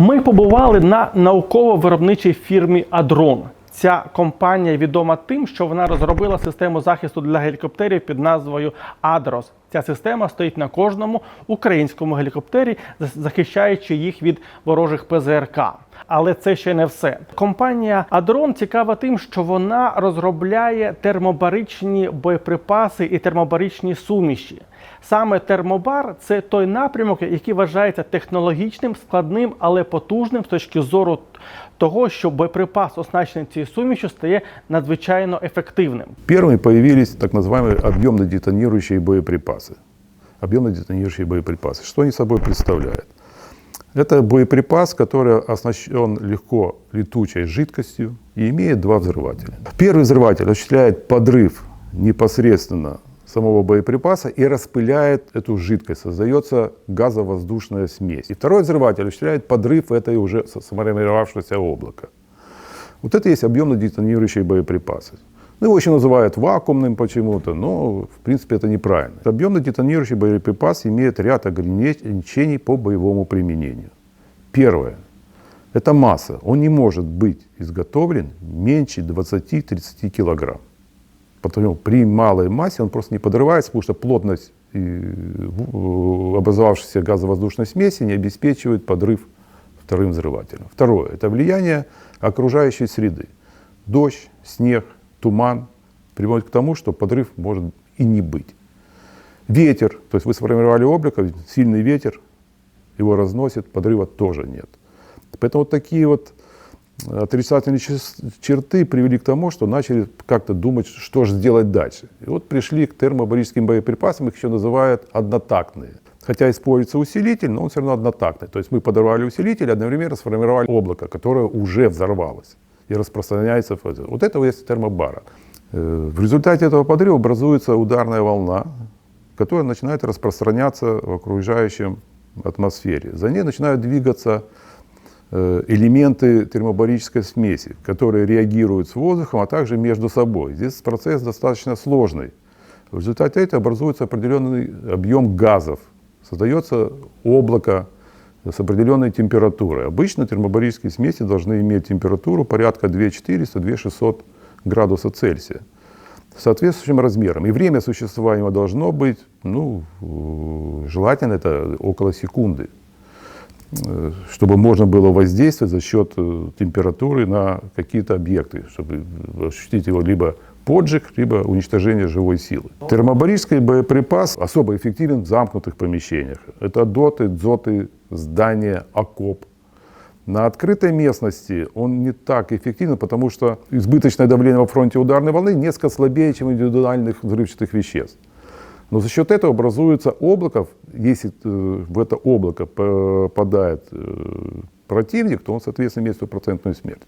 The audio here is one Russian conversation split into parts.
Ми побували на науково-виробничій фірмі Адрон. Ця компанія відома тим, що вона розробила систему захисту для гелікоптерів під назвою Адрос. Ця система стоїть на кожному українському гелікоптері, захищаючи їх від ворожих ПЗРК. Але це ще не все. Компанія Адрон цікава тим, що вона розробляє термобаричні боєприпаси і термобаричні суміші. Саме термобар це той напрямок, який вважається технологічним, складним, але потужним з точки зору того, що боєприпас, оснащений цією сумішю, стає надзвичайно ефективним. Первыми появились так называемые объемно-детонирующие боеприпасы. Объемно-детонирующие боеприпасы. Что они собой представляют? Это боеприпас, который оснащен легко летучей жидкостью и имеет два взрывателя. Первый взрыватель осуществляет подрыв непосредственно самого боеприпаса и распыляет эту жидкость. Создается газовоздушная смесь. И второй взрыватель осуществляет подрыв этой уже сформировавшегося облака. Вот это есть объемно-детонирующие боеприпасы. Ну, его еще называют вакуумным почему-то, но в принципе это неправильно. Объемно-детонирующий боеприпас имеет ряд ограничений по боевому применению. Первое. Это масса. Он не может быть изготовлен меньше 20-30 килограмм. Потому при малой массе он просто не подрывается, потому что плотность э, э, образовавшейся газовоздушной смеси не обеспечивает подрыв вторым взрывателем. Второе – это влияние окружающей среды. Дождь, снег, туман приводит к тому, что подрыв может и не быть. Ветер, то есть вы сформировали облако, сильный ветер его разносит, подрыва тоже нет. Поэтому вот такие вот отрицательные черты привели к тому, что начали как-то думать, что же сделать дальше. И вот пришли к термобарическим боеприпасам, их еще называют однотактные. Хотя используется усилитель, но он все равно однотактный. То есть мы подорвали усилитель, одновременно сформировали облако, которое уже взорвалось и распространяется. в. Вот это есть термобара. Э, В результате этого подрыва образуется ударная волна, которая начинает распространяться в окружающем атмосфере. За ней начинают двигаться элементы термобарической смеси, которые реагируют с воздухом, а также между собой. Здесь процесс достаточно сложный. В результате этого образуется определенный объем газов, создается облако с определенной температурой. Обычно термобарические смеси должны иметь температуру порядка 2400-2600 градусов Цельсия соответствующим размером. И время существования должно быть, ну, э, желательно это около секунды, э, чтобы можно было воздействовать за счет э, температуры на какие-то объекты, чтобы осуществить его либо поджиг, либо уничтожение живой силы. Термобарический боеприпас особо эффективен в замкнутых помещениях. Это доты, дзоты, здания, окоп. На открытой местности он не так эффективен, потому что избыточное давление во фронте ударной волны несколько слабее, чем индивидуальных взрывчатых веществ. Но за счет этого образуется облако. Если э, в это облако попадает э, противник, то он, соответственно, имеет стопроцентную смерть.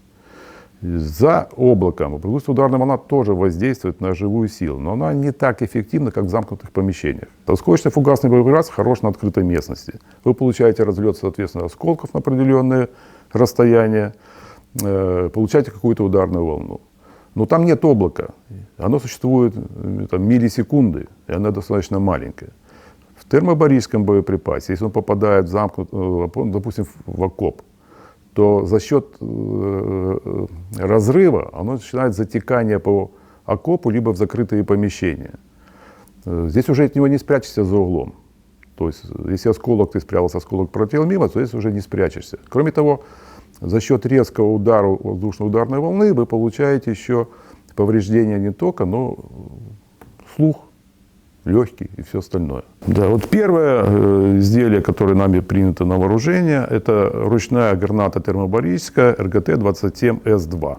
За облаком образуется ударная волна тоже воздействует на живую силу, но она не так эффективна, как в замкнутых помещениях. Осколочный фугасный боеприпас хорош на открытой местности. Вы получаете разлет, соответственно, осколков на определенное расстояние, э, получаете какую-то ударную волну. Но там нет облака. Оно существует э, там, миллисекунды, и оно достаточно маленькое. В термобарическом боеприпасе, если он попадает в замкнут, э, допустим, в окоп, то за счет э, разрыва оно начинает затекание по окопу либо в закрытые помещения. Здесь уже от него не спрячешься за углом. То есть, если осколок, ты спрятался, осколок пролетел мимо, то здесь уже не спрячешься. Кроме того, за счет резкого удара воздушно-ударной волны вы получаете еще повреждение не только, но э, слух, легкий и все остальное. Да, вот первое э, изделие, которое нами принято на вооружение, это ручная граната термобарическая РГТ-27С2.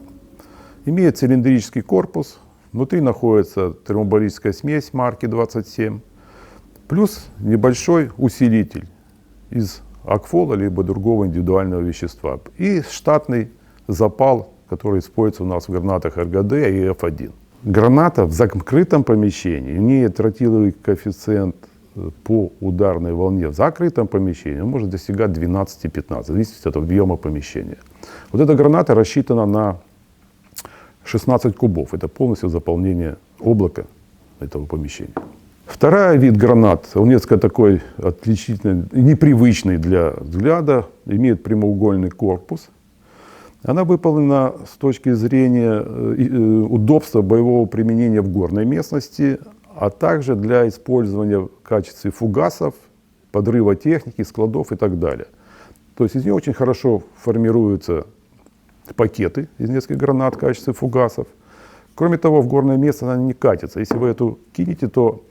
Имеет цилиндрический корпус, внутри находится термобарическая смесь марки 27, плюс небольшой усилитель из акфола либо другого индивидуального вещества и штатный запал, который используется у нас в гранатах РГД и F1. Граната в закрытом помещении имеет тротиловый коэффициент по ударной волне в закрытом помещении он может достигать 12-15, зависит от объема помещения. Вот эта граната рассчитана на 16 кубов. Это полностью заполнение облака этого помещения. Вторая вид гранат, он несколько такой отличительный, непривычный для взгляда, имеет прямоугольный корпус. Она выполнена с точки зрения э, э, удобства боевого применения в горной местности, а также для использования в качестве фугасов, подрыва техники, складов и так далее. То есть из нее очень хорошо формируются пакеты из нескольких гранат в качестве фугасов. Кроме того, в горное место она не катится. Если вы эту кинете, то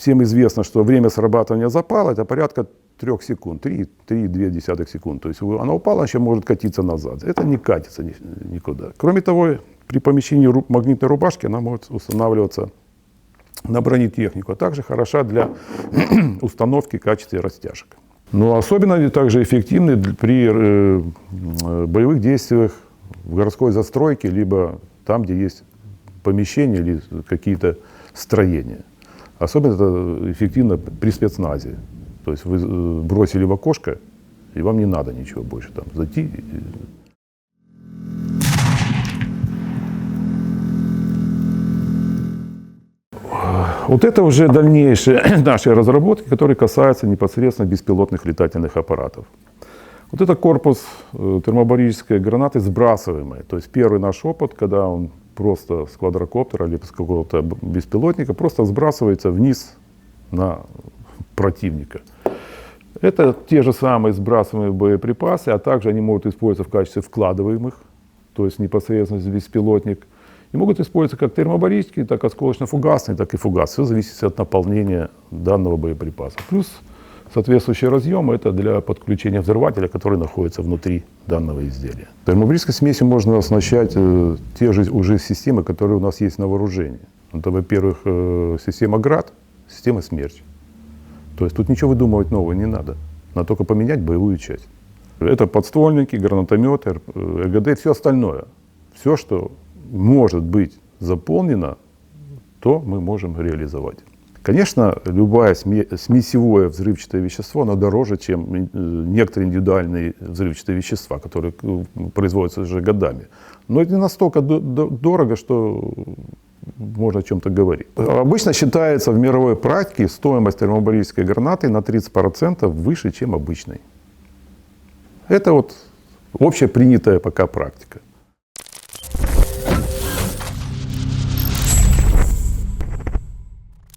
всем известно, что время срабатывания запала это порядка 3 секунд, 3-2 секунд. То есть она упала, еще может катиться назад. Это не катится ни- никуда. Кроме того, при помещении магнитной рубашки она может устанавливаться на бронетехнику, а также хороша для установки в качестве растяжек. Но особенно также эффективны при э, э, боевых действиях в городской застройке, либо там, где есть помещения или какие-то строения. Особенно это эффективно при спецназе. То есть вы э, бросили в окошко, и вам не надо ничего больше там зайти. Вот это уже дальнейшие наши разработки, которые касаются непосредственно беспилотных летательных аппаратов. Вот это корпус э, термобарической гранаты сбрасываемой. То есть первый наш опыт, когда он просто с квадрокоптера или с какого-то беспилотника просто сбрасывается вниз на противника. Это те же самые сбрасываемые боеприпасы, а также они могут использоваться в качестве вкладываемых, то есть непосредственно беспилотник. И могут использоваться как термобарические, так и осколочно-фугасные, так и фугас. Все зависит от наполнения данного боеприпаса. Плюс соответствующий разъем – это для подключения взрывателя, который находится внутри данного изделия. Термобарической смесью можно оснащать э, те же уже системы, которые у нас есть на вооружении. Это, во-первых, э, система ГРАД, система «Смерч». То есть тут ничего выдумывать нового не надо. Надо только поменять боевую часть. Это подствольники, гранатометы, э, РГД, все остальное. Все, что может быть заполнено, то мы можем реализовать. Конечно, любое сме- смесевое взрывчатое вещество, оно дороже, чем э, некоторые индивидуальные взрывчатые вещества, которые э, производятся уже годами. Но это не настолько до- до- дорого, что можно о чем-то говорить. Обычно считается в мировой практике стоимость термобарической гранаты на 30% выше, чем обычной. Это вот общепринятая пока практика.